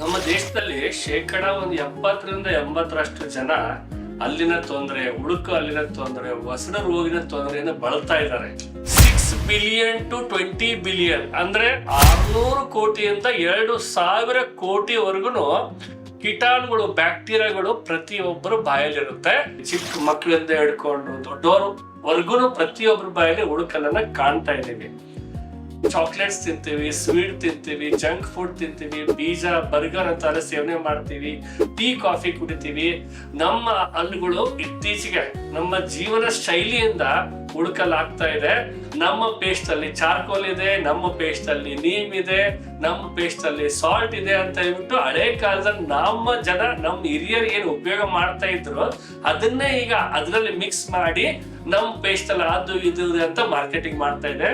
ನಮ್ಮ ದೇಶದಲ್ಲಿ ಶೇಕಡ ಒಂದು ಎಪ್ಪತ್ತರಿಂದ ಎಂಬತ್ತರಷ್ಟು ಜನ ಅಲ್ಲಿನ ತೊಂದರೆ ಉಳುಕು ಅಲ್ಲಿನ ತೊಂದರೆ ವಸಡ ರೋಗಿನ ತೊಂದರೆಯಿಂದ ಬಳಲ್ತಾ ಇದ್ದಾರೆ. Six billion to twenty billion ಅಂದ್ರೆ ಆರ್ನೂರು ಕೋಟಿ ಅಂತ ಎರಡು ಸಾವಿರ ಕೋಟಿವರೆಗೂ ಕೀಟಾಣುಗಳು, ಬ್ಯಾಕ್ಟೀರಿಯಾಗಳು ಪ್ರತಿಯೊಬ್ಬರು ಬಾಯಲ್ಲಿರುತ್ತೆ. ಚಿಕ್ಕ ಮಕ್ಕಳಿಂದ ಹಿಡ್ಕೊಂಡು ದೊಡ್ಡವರು ವರ್ಗುನು ಪ್ರತಿಯೊಬ್ಬರ ಬಾಯಲ್ಲಿ ಉಳುಕಲ್ಲನ್ನ ಕಾಣ್ತಾ ಇದ್ದೀವಿ. ಚಾಕ್ಲೇಟ್ಸ್ ತಿಂತೀವಿ ಸ್ವೀಟ್ ತಿಂತೀವಿ ಜಂಕ್ ಫುಡ್ ತಿಂತೀವಿ, ಬೀಜ ಬರ್ಗರ್ ಅಂತ ಸೇವನೆ ಮಾಡ್ತೀವಿ ಟೀ ಕಾಫಿ ಕುಡಿತೀವಿ. ನಮ್ಮ ಹಲ್ಲುಗಳು ಇತ್ತೀಚೆಗೆ ನಮ್ಮ ಜೀವನ ಶೈಲಿಯಿಂದ ಹುಡುಕಲಾಗ್ತಾ ಇದೆ. ನಮ್ಮ ಪೇಸ್ಟ್ ಅಲ್ಲಿ ಚಾರ್ಕೋಲ್ ಇದೆ, ನಮ್ಮ ಪೇಸ್ಟ್ ಅಲ್ಲಿ ನೀಮ್ ಇದೆ, ನಮ್ಮ ಪೇಸ್ಟ್ ಅಲ್ಲಿ ಸಾಲ್ಟ್ ಇದೆ ಅಂತ ಹೇಳ್ಬಿಟ್ಟು ಹಳೆ ಕಾಲದಲ್ಲಿ ನಮ್ಮ ಜನ, ನಮ್ಮ ಹಿರಿಯರು ಏನು ಉಪಯೋಗ ಮಾಡ್ತಾ ಇದ್ರು, ಅದನ್ನೇ ಈಗ ಅದರಲ್ಲಿ ಮಿಕ್ಸ್ ಮಾಡಿ ನಮ್ಮ ಪೇಸ್ಟ್ ಅಲ್ಲಿ ಅದು, ಇದು ಇದು ಅಂತ ಮಾರ್ಕೆಟಿಂಗ್ ಮಾಡ್ತಾ ಇದೆ.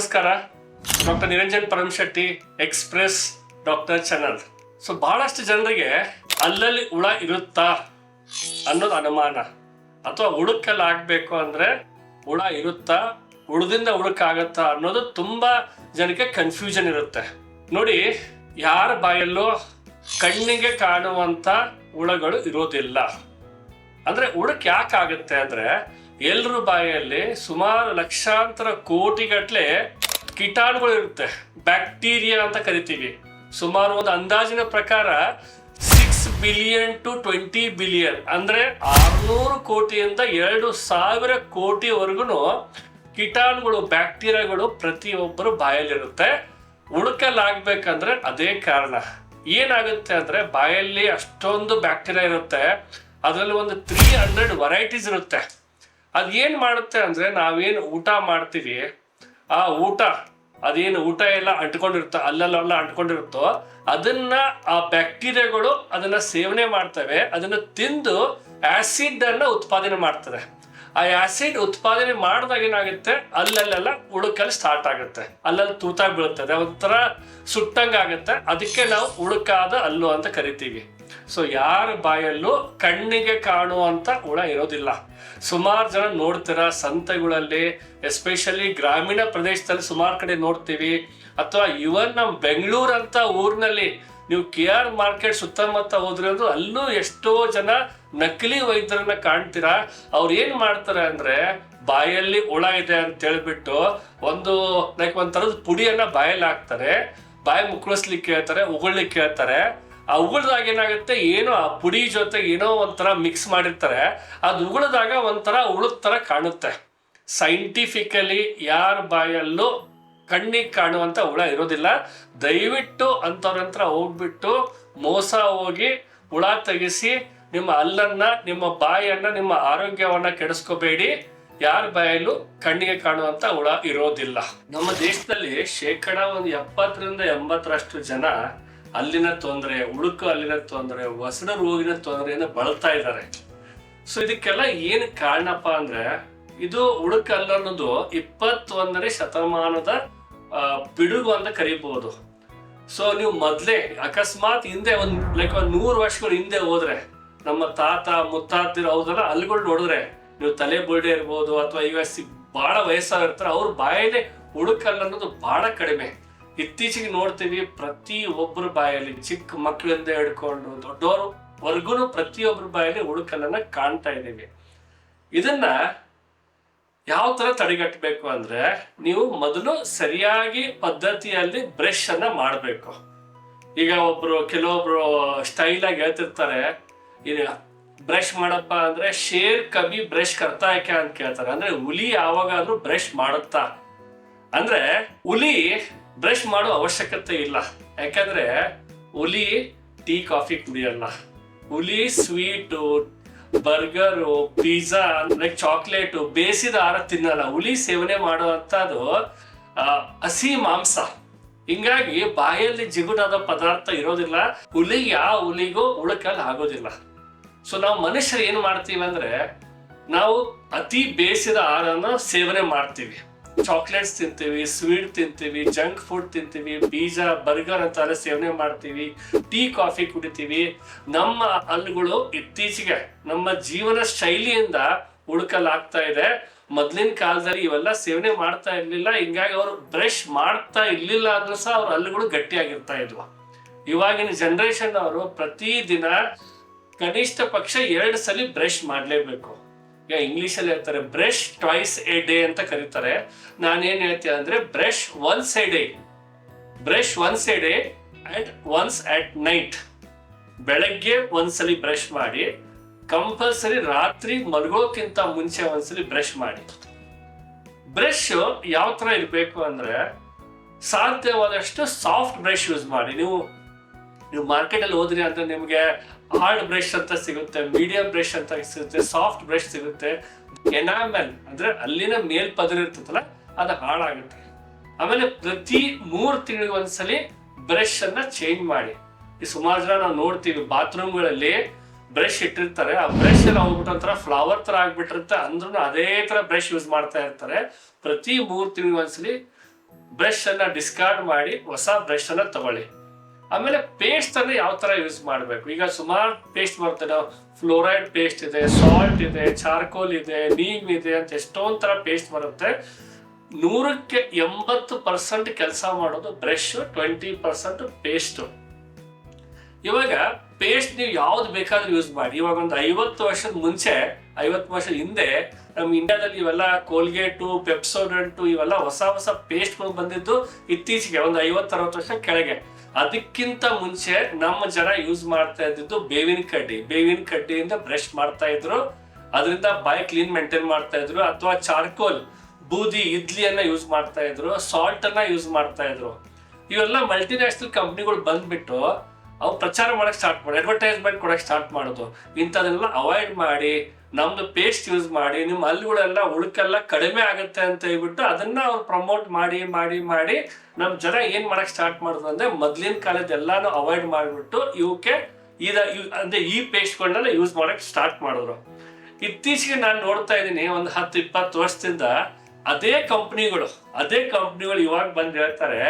ನಮಸ್ಕಾರ. Doctor Niranjan Paramashetti express doctor channel. So, ಬಹಳಷ್ಟು ಜನರಿಗೆ ಅಲ್ಲಲ್ಲಿ ಹುಳ ಇರುತ್ತಾ ಅನ್ನೋದು ಅನುಮಾನ. ಅಥವಾ ಹುಡುಕಲ್ಲಿ ಆಗ್ಬೇಕು ಅಂದ್ರೆ ಹುಳ ಇರುತ್ತಾ, ಹುಳದಿಂದ ಹುಡುಕಾಗತ್ತಾ ಅನ್ನೋದು ತುಂಬಾ ಜನಕ್ಕೆ ಕನ್ಫ್ಯೂಷನ್ ಇರುತ್ತೆ. ನೋಡಿ, ಯಾರ ಬಾಯಲ್ಲೂ ಕಣ್ಣಿಗೆ ಕಾಣುವಂತ ಹುಳಗಳು ಇರೋದಿಲ್ಲ. ಅಂದ್ರೆ ಹುಡುಕ್ ಯಾಕೆ ಆಗುತ್ತೆ ಅಂದ್ರೆ ಎಲ್ರ ಬಾಯಲ್ಲಿ ಸುಮಾರು ಲಕ್ಷಾಂತರ ಕೋಟಿಗಟ್ಟಲೆ ಕೀಟಾಣುಗಳು ಇರುತ್ತೆ ಬ್ಯಾಕ್ಟೀರಿಯಾ ಅಂತ ಕರಿತೀವಿ. ಸುಮಾರು ಒಂದು ಅಂದಾಜಿನ ಪ್ರಕಾರ six billion to twenty billion ಅಂದ್ರೆ ಆರ್ನೂರು ಕೋಟಿಯಿಂದ ಎರಡು ಸಾವಿರ ಕೋಟಿವರೆಗೂ ಕೀಟಾಣುಗಳು, ಬ್ಯಾಕ್ಟೀರಿಯಾಗಳು ಪ್ರತಿಯೊಬ್ಬರು ಬಾಯಲ್ಲಿರುತ್ತೆ. ಉಳುಕಲ್ಲಾಗ್ಬೇಕಂದ್ರೆ ಅದೇ ಕಾರಣ. ಏನಾಗುತ್ತೆ ಅಂದ್ರೆ ಬಾಯಲ್ಲಿ ಅಷ್ಟೊಂದು ಬ್ಯಾಕ್ಟೀರಿಯಾ ಇರುತ್ತೆ. ಅದರಲ್ಲಿ ಒಂದು ತ್ರೀ ಹಂಡ್ರೆಡ್ ವೆರೈಟೀಸ್ ಇರುತ್ತೆ. ಅದ್ ಏನು ಮಾಡುತ್ತೆ ಅಂದ್ರೆ ನಾವೇನು ಊಟ ಮಾಡ್ತೀವಿ, ಆ ಊಟ, ಅದೇನು ಊಟ ಎಲ್ಲ ಅಂಟ್ಕೊಂಡಿರುತ್ತೋ ಅಲ್ಲಲ್ಲ ಅಂಟ್ಕೊಂಡಿರುತ್ತೋ, ಅದನ್ನ ಆ ಬ್ಯಾಕ್ಟೀರಿಯಾಗಳು ಅದನ್ನ ಸೇವನೆ ಮಾಡ್ತವೆ, ಅದನ್ನ ತಿಂದು ಆಸಿಡ್ ಅನ್ನ ಉತ್ಪಾದನೆ ಮಾಡ್ತದೆ. ಆ ಆಸಿಡ್ ಉತ್ಪಾದನೆ ಮಾಡಿದಾಗ ಏನಾಗುತ್ತೆ? ಅಲ್ಲಲ್ಲೆಲ್ಲ ಉಳುಕಲ್ಲಿ ಸ್ಟಾರ್ಟ್ ಆಗುತ್ತೆ. ಅಲ್ಲಲ್ಲಿ ತೂತಾಗಿ ಬೀಳುತ್ತದೆ. ಒಂಥರ ಸುಟ್ಟಂಗಾಗುತ್ತೆ. ಅದಕ್ಕೆ ನಾವು ಉಳುಕಾದ ಅಲ್ಲು ಅಂತ ಕರಿತೀವಿ. ಸೊ ಯಾರ ಬಾಯಲ್ಲೂ ಕಣ್ಣಿಗೆ ಕಾಣುವಂತ ಹುಳ ಇರೋದಿಲ್ಲ. ಸುಮಾರು ಜನ ನೋಡ್ತೀರ ಸಂತೆಗಳಲ್ಲಿ ಎಸ್ಪೆಷಲಿ ಗ್ರಾಮೀಣ ಪ್ರದೇಶದಲ್ಲಿ ಸುಮಾರು ಕಡೆ ನೋಡ್ತೀವಿ. ಅಥವಾ ಇವನ್ ನಮ್ಮ ಬೆಂಗಳೂರು ಅಂತ ಊರಿನಲ್ಲಿ ನೀವು ಕೆ ಆರ್ ಮಾರ್ಕೆಟ್ ಸುತ್ತಮುತ್ತ ಹೋದ್ರೆ ಅಂದ್ರೆ ಅಲ್ಲೂ ಎಷ್ಟೋ ಜನ ನಕಲಿ ವೈದ್ಯರನ್ನ ಕಾಣ್ತೀರಾ. ಅವ್ರು ಏನ್ ಮಾಡ್ತಾರೆ ಅಂದ್ರೆ ಬಾಯಲ್ಲಿ ಹುಳ ಇದೆ ಅಂತ ಹೇಳ್ಬಿಟ್ಟು ಒಂದು ಲೈಕ್ ಒಂಥರದ ಪುಡಿಯನ್ನ ಬಾಯಲ್ಲಿ ಹಾಕ್ತಾರೆ. ಬಾಯಿ ಮುಕ್ಕಳಿಸ್ಲಿಕ್ಕೆ ಹೇಳ್ತಾರೆ, ಉಗುಳ್ಲಿಕ್ಕೆ ಹೇಳ್ತಾರೆ. ಆ ಏನಾಗುತ್ತೆ? ಏನೋ ಆ ಪುಡಿ ಜೊತೆ ಏನೋ ಒಂಥರ ಮಿಕ್ಸ್ ಮಾಡಿರ್ತಾರೆ. ಅದು ಉಗುಳ್ದಾಗ ಒಂಥರ ಉಳುದ್ ಥರ ಕಾಣುತ್ತೆ. ಸೈಂಟಿಫಿಕಲಿ ಯಾರ ಬಾಯಲ್ಲೂ ಕಣ್ಣಿಗೆ ಕಾಣುವಂತ ಹುಳ ಇರೋದಿಲ್ಲ. ದಯವಿಟ್ಟು ಅಂಥವ್ರ ಹತ್ರ ಹೋಗ್ಬಿಟ್ಟು ಮೋಸ ಹೋಗಿ ಹುಳ ತೆಗೆಸಿ ನಿಮ್ಮ ಅಲ್ಲನ್ನು ನಿಮ್ಮ ಬಾಯನ್ನು, ನಿಮ್ಮ ಆರೋಗ್ಯವನ್ನ ಕೆಡಿಸ್ಕೋಬೇಡಿ. ಯಾರ ಬಾಯಲ್ಲೂ ಕಣ್ಣಿಗೆ ಕಾಣುವಂತ ಹುಳ ಇರೋದಿಲ್ಲ. ನಮ್ಮ ದೇಶದಲ್ಲಿ ಶೇಕಡ ಒಂದು ಎಪ್ಪತ್ತರಿಂದ ಎಂಬತ್ತರಷ್ಟು ಜನ ಅಲ್ಲಿನ ತೊಂದರೆ ಉಳುಕು ಅಲ್ಲಿನ ತೊಂದರೆ ಹೊಸಡ ರೋಗಿನ ತೊಂದರೆಯನ್ನು ಬಳಲ್ತಾ ಇದ್ದಾರೆ. ಸೊ ಇದಕ್ಕೆಲ್ಲ ಏನು ಕಾರಣಪ್ಪ ಅಂದ್ರೆ, ಇದು ಉಳುಕಲ್ಲ ಅನ್ನೋದು ಇಪ್ಪತ್ತೊಂದನೇ ಶತಮಾನದ ಪಿಡುಗು ಅಂತ ಕರೀಬಹುದು. ಸೊ ನೀವು ಮೊದಲೇ ಅಕಸ್ಮಾತ್ ಹಿಂದೆ ಒಂದು ಲೈಕ್ ಒಂದು ನೂರು ವರ್ಷಗಳ ಹಿಂದೆ ಹೋದ್ರೆ, ನಮ್ಮ ತಾತ, ಮುತ್ತಾತಿರು ಹೌದಲ್ಲ ಅಲ್ಲಿಗಳು ನೋಡಿದ್ರೆ, ನೀವು ತಲೆ ಬುರುಡೆ ಇರ್ಬೋದು, ಅಥವಾ ಇವಾಗ ಬಹಳ ವಯಸ್ಸಾಗಿರ್ತಾರೆ, ಅವ್ರ ಬಾಯಲ್ಲಿ ಉಳುಕಲ್ಲ ಅನ್ನೋದು ಬಹಳ ಕಡಿಮೆ. ಇತ್ತೀಚೆಗೆ ನೋಡ್ತೀವಿ ಪ್ರತಿ ಒಬ್ಬರ ಬಾಯಲ್ಲಿ ಚಿಕ್ಕ ಮಕ್ಕಳಿಂದ ಹಿಡ್ಕೊಂಡು ದೊಡ್ಡವರು ವರ್ಗುನು ಪ್ರತಿಯೊಬ್ಬರ ಬಾಯಲ್ಲಿ ಉಳುಕಲ್ಲನ್ನ ಕಾಣ್ತಾ ಇದ್ದೀವಿ. ಇದನ್ನ ಯಾವ ತರ ತಡೆಗಟ್ಟಬೇಕು ಅಂದ್ರೆ ನೀವು ಮೊದಲು ಸರಿಯಾಗಿ ಪದ್ಧತಿಯಲ್ಲಿ ಬ್ರಷ್ ಅನ್ನ ಮಾಡಬೇಕು. ಈಗ ಒಬ್ರು ಕೆಲವೊಬ್ರು ಸ್ಟೈಲ್ ಆಗಿ ಹೇಳ್ತಿರ್ತಾರೆ ಈಗ ಬ್ರಷ್ ಮಾಡಪ್ಪ ಅಂದ್ರೆ ಶೇರ್ ಕಬಿ ಬ್ರಷ್ ಕರ್ತಾ ಯಾಕೆ ಅಂತ ಕೇಳ್ತಾರೆ. ಅಂದ್ರೆ ಹುಲಿ ಯಾವಾಗಾದ್ರೂ ಬ್ರಷ್ ಮಾಡುತ್ತಾ? ಅಂದ್ರೆ ಹುಲಿ ಬ್ರಷ್ ಮಾಡೋ ಅವಶ್ಯಕತೆ ಇಲ್ಲ. ಯಾಕಂದ್ರೆ ಹುಲಿ ಟೀ, ಕಾಫಿ ಕುಡಿಯಲ್ಲ. ಹುಲಿ, sweet, burger, pizza, like chocolate, ಬೇಯಿಸಿದ ಆಹಾರ ತಿನ್ನಲ್ಲ. ಹುಲಿ ಸೇವನೆ ಮಾಡುವಂಥದ್ದು ಹಸಿ ಮಾಂಸ. ಹಿಂಗಾಗಿ ಬಾಯಲ್ಲಿ ಜಿಗುಟಾದ ಪದಾರ್ಥ ಇರೋದಿಲ್ಲ. ಹುಲಿ ಯಾವ ಹುಲಿಗೂ ಉಳಕಲ್ ಆಗೋದಿಲ್ಲ. ಸೊ ನಾವು ಮನುಷ್ಯರು ಏನು ಮಾಡ್ತೀವಿ ಅಂದ್ರೆ, ನಾವು ಅತಿ ಬೇಯಿಸಿದ ಆಹಾರನ ಸೇವನೆ ಮಾಡ್ತೀವಿ. ಚಾಕ್ಲೇಟ್ಸ್ ತಿಂತೀವಿ ಸ್ವೀಟ್ ತಿಂತೀವಿ ಜಂಕ್ ಫುಡ್ ತಿಂತೀವಿ, ಬೀಜ ಬರ್ಗರ್ ಅಂತೆಲ್ಲ ಸೇವನೆ ಮಾಡ್ತೀವಿ ಟೀ ಕಾಫಿ ಕುಡಿತೀವಿ. ನಮ್ಮ ಹಲ್ಲುಗಳು ಇತ್ತೀಚೆಗೆ ನಮ್ಮ ಜೀವನ ಶೈಲಿಯಿಂದ ಹುಡುಕಲಾಗ್ತಾ ಇದೆ. ಮೊದ್ಲಿನ ಕಾಲದಲ್ಲಿ ಇವೆಲ್ಲ ಸೇವನೆ ಮಾಡ್ತಾ ಇರ್ಲಿಲ್ಲ. ಹಿಂಗಾಗಿ ಅವರು ಬ್ರಷ್ ಮಾಡ್ತಾ ಇರ್ಲಿಲ್ಲ ಆದ್ರೂ ಸಹ ಅವ್ರ ಹಲ್ಲುಗಳು ಗಟ್ಟಿಯಾಗಿರ್ತಾ ಇದ್ವು. ಇವಾಗಿನ ಜನರೇಷನ್ ಅವರು ಪ್ರತಿದಿನ ಕನಿಷ್ಠ ಪಕ್ಷ ಎರಡು ಸಲ ಬ್ರಷ್ ಮಾಡಲೇಬೇಕು. ಇಂಗ್ಲಿಷ್ ಅಲ್ಲಿ ಹೇಳ್ತಾರೆ ಬ್ರಷ್ ಟ್ವೈಸ್ ಎ ಡೇ ಅಂತ ಕರೀತಾರೆ. ನಾನೇನ್ ಹೇಳ್ತೀನಿ ಅಂದ್ರೆ brush once a day brush once a day and once at night ಬೆಳಗ್ಗೆ ಒಂದ್ಸಲಿ ಬ್ರಷ್ ಮಾಡಿ, ಕಂಪಲ್ಸರಿ ರಾತ್ರಿ ಮಲಗೋಕ್ಕಿಂತ ಮುಂಚೆ ಒಂದ್ಸಲಿ ಬ್ರಷ್ ಮಾಡಿ. ಬ್ರಷ್ ಯಾವ ತರ ಇರಬೇಕು ಅಂದ್ರೆ, ಸಾಧ್ಯವಾದಷ್ಟು ಸಾಫ್ಟ್ ಬ್ರಷ್ ಯೂಸ್ ಮಾಡಿ. ನೀವು ನೀವು ಮಾರ್ಕೆಟ್ ಅಲ್ಲಿ ಹೋದ್ರಿ ಅಂದ್ರೆ ನಿಮಗೆ ಹಾರ್ಡ್ ಬ್ರಷ್ ಅಂತ ಸಿಗುತ್ತೆ ಮೀಡಿಯಂ ಬ್ರಷ್ ಅಂತ ಸಿಗುತ್ತೆ ಸಾಫ್ಟ್ ಬ್ರಷ್ ಸಿಗುತ್ತೆ. ಎನಾಮೆಲ್ ಅಂದ್ರೆ ಅಲ್ಲಿನ ಮೇಲ್ಪದರ ಇರ್ತದಲ್ಲ, ಅದು ಹಾಳಾಗುತ್ತೆ. ಆಮೇಲೆ ಪ್ರತಿ ಮೂರು ತಿಂಗಳಿಗೆ ಒಂದ್ಸಲಿ ಬ್ರಷ್ ಅನ್ನ ಚೇಂಜ್ ಮಾಡಿ. ಈ ಸುಮಾರು ಜನ ನಾವು ನೋಡ್ತೀವಿ ಬಾತ್ರೂಮ್ಗಳಲ್ಲಿ ಬ್ರಷ್ ಇಟ್ಟಿರ್ತಾರೆ. ಆ ಬ್ರಷ್ ಎಲ್ಲ ಹೋಗ್ಬಿಟ್ಟು ಒಂಥರ ಫ್ಲವರ್ ತರ ಆಗ್ಬಿಟ್ಟಿರುತ್ತೆ. ಅಂದ್ರೂ ಅದೇ ತರ ಬ್ರಷ್ ಯೂಸ್ ಮಾಡ್ತಾ ಇರ್ತಾರೆ. ಪ್ರತಿ ಮೂರು ತಿಂಗಳಿಗೆ ಒಂದ್ಸಲಿ ಬ್ರಷ್ ಅನ್ನ ಡಿಸ್ಕಾರ್ಡ್ ಮಾಡಿ ಹೊಸ ಬ್ರಷ್ ಅನ್ನ ತಗೊಳ್ಳಿ. ಆಮೇಲೆ ಪೇಸ್ಟ್ ಅನ್ನು ಯಾವ ತರ ಯೂಸ್ ಮಾಡಬೇಕು? ಈಗ ಸುಮಾರು ಪೇಸ್ಟ್ ಬರುತ್ತೆ. ನಾವು ಫ್ಲೋರೈಡ್ ಪೇಸ್ಟ್ ಇದೆ ಸಾಲ್ಟ್ ಇದೆ ಚಾರ್ಕೋಲ್ ಇದೆ ನೀಮ್ ಇದೆ ಅಂತ ಎಷ್ಟೊಂದ್ ತರ ಪೇಸ್ಟ್ ಬರುತ್ತೆ. ನೂರಕ್ಕೆ ಎಂಬತ್ತು ಪರ್ಸೆಂಟ್ ಕೆಲಸ ಮಾಡೋದು ಬ್ರಷ್ ಟ್ವೆಂಟಿ ಪರ್ಸೆಂಟ್ ಪೇಸ್ಟ್ ಇವಾಗ ಪೇಸ್ಟ್ ನೀವು ಯಾವ್ದು ಬೇಕಾದ್ರೂ ಯೂಸ್ ಮಾಡಿ. ಇವಾಗ ಒಂದು ಐವತ್ತು ವರ್ಷದ ಮುಂಚೆ, ಐವತ್ತು ವರ್ಷದ ಹಿಂದೆ ನಮ್ಮ ಇಂಡಿಯಾದಲ್ಲಿ ಇವೆಲ್ಲ ಕೋಲ್ಗೇಟು ಪೆಪ್ಸೋಡೆಂಟು ಇವೆಲ್ಲ ಹೊಸ ಹೊಸ ಪೇಸ್ಟ್ಗಳು ಬಂದಿದ್ದು ಇತ್ತೀಚೆಗೆ, ಒಂದು ಐವತ್ತು, ಅರವತ್ತು ವರ್ಷ ಕೆಳಗೆ. ಅದಕ್ಕಿಂತ ಮುಂಚೆ ನಮ್ಮ ಜನ ಯೂಸ್ ಮಾಡ್ತಾ ಇದ್ದಿದ್ದು ಬೇವಿನ ಕಡ್ಡಿ. ಬೇವಿನ ಕಡ್ಡಿಯಿಂದ ಬ್ರಷ್ ಮಾಡ್ತಾ ಇದ್ರು. ಅದರಿಂದ ಬಾಯಿ ಕ್ಲೀನ್ ಮೇಂಟೈನ್ ಮಾಡ್ತಾ ಇದ್ರು. ಅಥವಾ ಚಾರ್ಕೋಲ್ ಬೂದಿ, ಇಡ್ಲಿಯನ್ನ ಯೂಸ್ ಮಾಡ್ತಾ ಇದ್ರು. ಸಾಲ್ಟ್ ಅನ್ನ ಯೂಸ್ ಮಾಡ್ತಾ ಇದ್ರು. ಇವೆಲ್ಲ ಮಲ್ಟಿನ್ಯಾಷನಲ್ ಕಂಪ್ನಿಗಳು ಬಂದ್ಬಿಟ್ಟು ಅವು ಪ್ರಚಾರ ಮಾಡಕ್ ಸ್ಟಾರ್ಟ್ ಮಾಡಿ ಅಡ್ವರ್ಟೈಸ್ಮೆಂಟ್ ಕೊಡಕ್ ಸ್ಟಾರ್ಟ್ ಮಾಡೋದು. ಇಂಥದೆಲ್ಲ ಅವಾಯ್ಡ್ ಮಾಡಿ, ನಮ್ದು ಪೇಸ್ಟ್ ಯೂಸ್ ಮಾಡಿ ನಿಮ್ಮ ಹಲ್ಲುಗಳೆಲ್ಲ ಉಳುಕೆಲ್ಲ ಕಡಿಮೆ ಆಗುತ್ತೆ ಅಂತ ಹೇಳ್ಬಿಟ್ಟು ಅದನ್ನ ಅವ್ರು ಪ್ರಮೋಟ್ ಮಾಡಿ ಮಾಡಿ ಮಾಡಿ ನಮ್ಮ ಜನ ಏನ್ ಮಾಡಕ್ ಸ್ಟಾರ್ಟ್ ಮಾಡೋದು ಅಂದ್ರೆ ಮೊದ್ಲಿನ ಕಾಲದ ಎಲ್ಲಾನು ಅವಾಯ್ಡ್ ಮಾಡಿಬಿಟ್ಟು ಇವಕ್ಕೆ ಇದ ಅಂದ್ರೆ ಈ ಪೇಸ್ಟ್ಗಳನ್ನೆಲ್ಲ ಯೂಸ್ ಮಾಡಕ್ ಸ್ಟಾರ್ಟ್ ಮಾಡಿದ್ರು. ಇತ್ತೀಚೆಗೆ ನಾನು ನೋಡ್ತಾ ಇದ್ದೀನಿ, ಒಂದು ಹತ್ತು ಇಪ್ಪತ್ತು ವರ್ಷದಿಂದ ಅದೇ ಕಂಪ್ನಿಗಳು ಅದೇ ಕಂಪ್ನಿಗಳು ಇವಾಗ ಬಂದು ಹೇಳ್ತಾರೆ,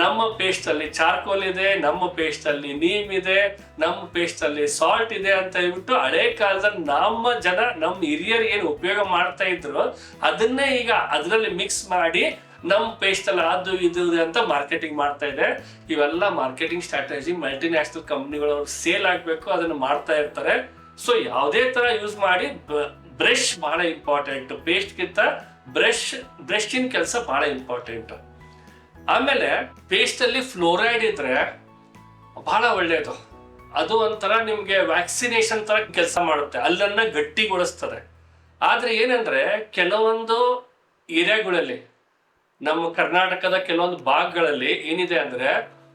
ನಮ್ಮ ಪೇಸ್ಟ್ ಅಲ್ಲಿ ಚಾರ್ಕೋಲ್ ಇದೆ, ನಮ್ಮ ಪೇಸ್ಟ್ ಅಲ್ಲಿ ನೀಮ್ ಇದೆ, ನಮ್ಮ ಪೇಸ್ಟ್ ಅಲ್ಲಿ ಸಾಲ್ಟ್ ಇದೆ ಅಂತ ಹೇಳ್ಬಿಟ್ಟು ಹಳೆ ಕಾಲದಲ್ಲಿ ನಮ್ಮ ಜನ, ನಮ್ಮ ಹಿರಿಯರು ಏನು ಉಪಯೋಗ ಮಾಡ್ತಾ ಇದ್ರು, ಅದನ್ನೇ ಈಗ ಅದರಲ್ಲಿ ಮಿಕ್ಸ್ ಮಾಡಿ ನಮ್ಮ ಪೇಸ್ಟ್ ಅಲ್ಲಿ ಅದು, ಇದು ಅಂತ ಮಾರ್ಕೆಟಿಂಗ್ ಮಾಡ್ತಾ ಇದೆ. ಇವೆಲ್ಲ ಮಾರ್ಕೆಟಿಂಗ್ ಸ್ಟ್ರಾಟಜಿ ಮಲ್ಟಿನ್ಯಾಷನಲ್ ಕಂಪ್ನಿಗಳು ಸೇಲ್ ಆಗಬೇಕು, ಅದನ್ನು ಮಾಡ್ತಾ ಇರ್ತಾರೆ. ಸೊ ಯಾವುದೇ ತರ ಯೂಸ್ ಮಾಡಿ ಬ್ರಷ್ ಬಹಳ ಇಂಪಾರ್ಟೆಂಟ್ ಪೇಸ್ಟ್ಗಿಂತ ಬ್ರಷ್ ಬ್ರಷಿನ ಕೆಲಸ ಬಹಳ ಇಂಪಾರ್ಟೆಂಟ್ ಆಮೇಲೆ ಪೇಸ್ಟ್ ಅಲ್ಲಿ ಫ್ಲೋರೈಡ್ ಇದ್ರೆ ಬಹಳ ಒಳ್ಳೆಯದು ಅದು ಒಂಥರ ನಿಮಗೆ ವ್ಯಾಕ್ಸಿನೇಷನ್ ತರ ಕೆಲಸ ಮಾಡುತ್ತೆ. ಅಲ್ಲನ್ನ ಗಟ್ಟಿಗೊಳಿಸ್ತದೆ. ಆದರೆ ಏನಂದ್ರೆ ಕೆಲವೊಂದು ಏರಿಯಾಗಳಲ್ಲಿ, ನಮ್ಮ ಕರ್ನಾಟಕದ ಕೆಲವೊಂದು ಭಾಗಗಳಲ್ಲಿ ಏನಿದೆ ಅಂದ್ರೆ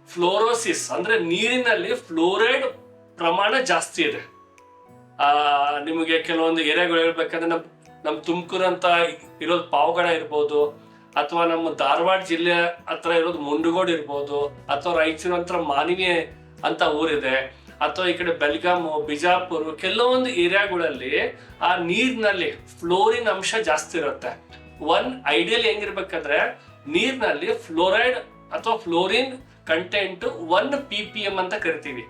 ಫ್ಲೋರೋಸಿಸ್ ಅಂದ್ರೆ ನೀರಿನಲ್ಲಿ ಫ್ಲೋರೈಡ್ ಪ್ರಮಾಣ ಜಾಸ್ತಿ ಇದೆ. ನಿಮಗೆ ಕೆಲವೊಂದು ಏರಿಯಾಗಳು ಹೇಳ್ಬೇಕಂದ್ರೆ ನಮ್ ನಮ್ ತುಮಕೂರು ಅಂತ ಇರೋದು ಪಾವಗಡ ಇರ್ಬೋದು, ಅಥವಾ ನಮ್ಮ ಧಾರವಾಡ ಜಿಲ್ಲೆ ಹತ್ರ ಇರೋದು ಮುಂಡುಗೋಡ್ ಇರ್ಬೋದು, ಅಥವಾ ರಾಯಚೂರು ಹತ್ರ ಮಾನಿನಿ ಅಂತ ಊರಿದೆ, ಅಥವಾ ಈ ಕಡೆ ಬೆಲ್ಗಾಮು, ಬಿಜಾಪುರ, ಕೆಲವೊಂದು ಏರಿಯಾಗಳಲ್ಲಿ ಆ ನೀರಿನಲ್ಲಿ ಫ್ಲೋರಿನ್ ಅಂಶ ಜಾಸ್ತಿ ಇರುತ್ತೆ. ಒನ್ ಐಡಿಯಲ್ ಹೆಂಗಿರ್ಬೇಕಂದ್ರೆ ನೀರಿನಲ್ಲಿ ಫ್ಲೋರೈಡ್ ಅಥವಾ fluorine content one P P M ಅಂತ ಕರಿತೀವಿ.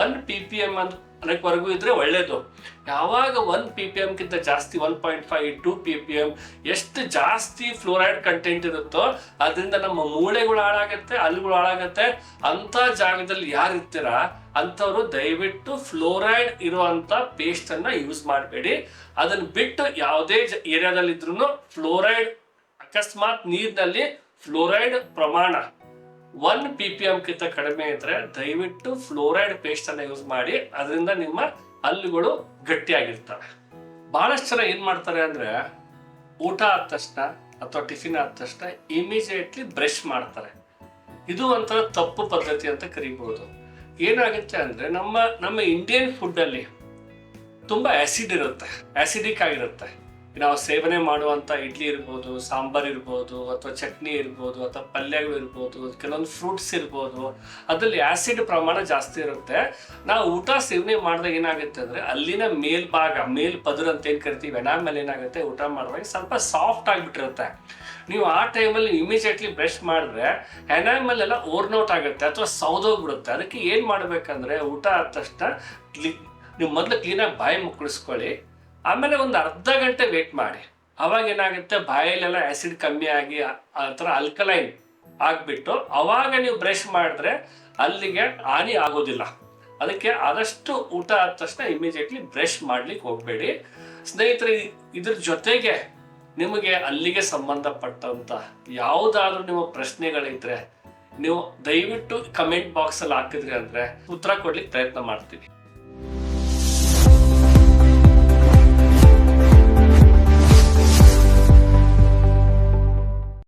ಒನ್ ಪಿ ಪಿ ಎಂ ಅಂತ ವರೆಗೂ ಇದ್ರೆ ಒಳ್ಳೇದು. ಯಾವಾಗ ಒನ್ ಪಿ ಪಿ ಕಿಂತ ಜಾಸ್ತಿ one point five to P P M ಎಷ್ಟು ಜಾಸ್ತಿ ಫ್ಲೋರೈಡ್ ಕಂಟೆಂಟ್ ಇರುತ್ತೋ ಅದರಿಂದ ನಮ್ಮ ಮೂಳೆಗಳು ಹಾಳಾಗತ್ತೆ, ಹಲ್ಲುಗಳು ಹಾಳಾಗತ್ತೆ. ಅಂತ ಜಾಗದಲ್ಲಿ ಯಾರು ಇರ್ತೀರಾ? ಅಂಥವ್ರು ದಯವಿಟ್ಟು ಫ್ಲೋರೈಡ್ ಇರುವಂತ ಪೇಸ್ಟ್ ಅನ್ನ ಯೂಸ್ ಮಾಡಬೇಡಿ. ಅದನ್ನ ಬಿಟ್ಟು ಯಾವುದೇ ಏರಿಯಾದಲ್ಲಿ ಇದ್ರೂ ಫ್ಲೋರೈಡ್ ಅಕಸ್ಮಾತ್ ನೀರಿನಲ್ಲಿ ಫ್ಲೋರೈಡ್ ಪ್ರಮಾಣ ಒನ್ ಪಿ ಪಿ ಕಿಂತ ಕಡಿಮೆ ಇದ್ರೆ ದಯವಿಟ್ಟು ಫ್ಲೋರೈಡ್ ಪೇಸ್ಟ್ ಅನ್ನ ಯೂಸ್ ಮಾಡಿ, ಅದರಿಂದ ನಿಮ್ಮ ಹಲ್ಲುಗಳು ಗಟ್ಟಿಯಾಗಿರ್ತವೆ. ಬಹಳಷ್ಟು ಜನ ಏನ್ ಮಾಡ್ತಾರೆ ಅಂದ್ರೆ ಊಟ ಆದ ತಕ್ಷಣ ಅಥವಾ ಟಿಫಿನ್ ಆದ ತಕ್ಷಣ ಇಮಿಡಿಯೇಟ್ಲಿ ಬ್ರಷ್ ಮಾಡ್ತಾರೆ. ಇದು ಒಂಥರ ತಪ್ಪು ಪದ್ಧತಿ ಅಂತ ಕರಿಬಹುದು. ಏನಾಗುತ್ತೆ ಅಂದ್ರೆ ನಮ್ಮ ನಮ್ಮ ಇಂಡಿಯನ್ ಫುಡ್ ಅಲ್ಲಿ ತುಂಬಾ ಆಸಿಡ್ ಇರುತ್ತೆ ಆಸಿಡಿಕ್ ಆಗಿರುತ್ತೆ. ನಾವು ಸೇವನೆ ಮಾಡುವಂತ ಇಡ್ಲಿ ಇರ್ಬೋದು, ಸಾಂಬಾರ್ ಇರ್ಬೋದು, ಅಥವಾ ಚಟ್ನಿ ಇರ್ಬೋದು, ಅಥವಾ ಪಲ್ಯಗಳು ಇರ್ಬೋದು, ಕೆಲವೊಂದು ಫ್ರೂಟ್ಸ್ ಇರ್ಬೋದು, ಅದರಲ್ಲಿ ಆಸಿಡ್ ಪ್ರಮಾಣ ಜಾಸ್ತಿ ಇರುತ್ತೆ. ನಾವು ಊಟ ಸೇವನೆ ಮಾಡಿದಾಗ ಏನಾಗುತ್ತೆ ಅಂದ್ರೆ ಅಲ್ಲಿನ ಮೇಲ್ಭಾಗ ಮೇಲ್ ಪದರ ಅಂತ ಏನು ಕರಿತೀವಿ ಮೇಲೆ ಏನಾಗುತ್ತೆ, ಊಟ ಮಾಡುವಾಗ ಸ್ವಲ್ಪ ಸಾಫ್ಟ್ ಆಗಿಬಿಟ್ಟಿರುತ್ತೆ. ನೀವು ಆ ಟೈಮಲ್ಲಿ ಇಮಿಡಿಯೇಟ್ಲಿ ಬ್ರಷ್ ಮಾಡಿದ್ರೆ ಎನಾಮಲ್ ಎಲ್ಲ ಓರ್ನೌಟ್ ಆಗುತ್ತೆ, ಅಥವಾ ಸೌದೋಗ್ಬಿಡುತ್ತೆ. ಅದಕ್ಕೆ ಏನು ಮಾಡಬೇಕಂದ್ರೆ ಊಟ ಆದ ತಕ್ಷಣ ನೀವು ಮೊದಲು ಕ್ಲೀನಾಗಿ ಬಾಯಿ ಮುಕ್ಕಳಿಸ್ಕೊಳ್ಳಿ ಆಮೇಲೆ ಒಂದು ಅರ್ಧ ಗಂಟೆ ವೇಟ್ ಮಾಡಿ. ಅವಾಗ ಏನಾಗುತ್ತೆ? ಬಾಯಲ್ಲೆಲ್ಲ ಆ್ಯಸಿಡ್ ಕಮ್ಮಿ ಆಗಿ ಆ- ಥರ ಅಲ್ಕಲೈನ್ ಆಗಿಬಿಟ್ಟು ಅವಾಗ ನೀವು ಬ್ರಷ್ ಮಾಡಿದ್ರೆ ಅಲ್ಲಿಗೆ ಹಾನಿ ಆಗೋದಿಲ್ಲ. ಅದಕ್ಕೆ ಆದಷ್ಟು ಊಟ ಆದ ತಕ್ಷಣ ಇಮಿಡಿಯೇಟ್ಲಿ ಬ್ರಷ್ ಮಾಡ್ಲಿಕ್ಕೆ ಹೋಗಬೇಡಿ. ಸ್ನೇಹಿತರೆ, ಇದ್ರ ಜೊತೆಗೆ ನಿಮಗೆ ಅಲ್ಲಿಗೆ ಸಂಬಂಧಪಟ್ಟಂತ ಯಾವುದಾದ್ರೂ ನಿಮ್ಮ ಪ್ರಶ್ನೆಗಳಿದ್ರೆ ನೀವು ದಯವಿಟ್ಟು ಕಮೆಂಟ್ ಬಾಕ್ಸಲ್ಲಿ ಹಾಕಿದ್ರಿ ಅಂದ್ರೆ ಉತ್ತರ ಕೊಡ್ಲಿಕ್ಕೆ ಪ್ರಯತ್ನ ಮಾಡ್ತೀವಿ.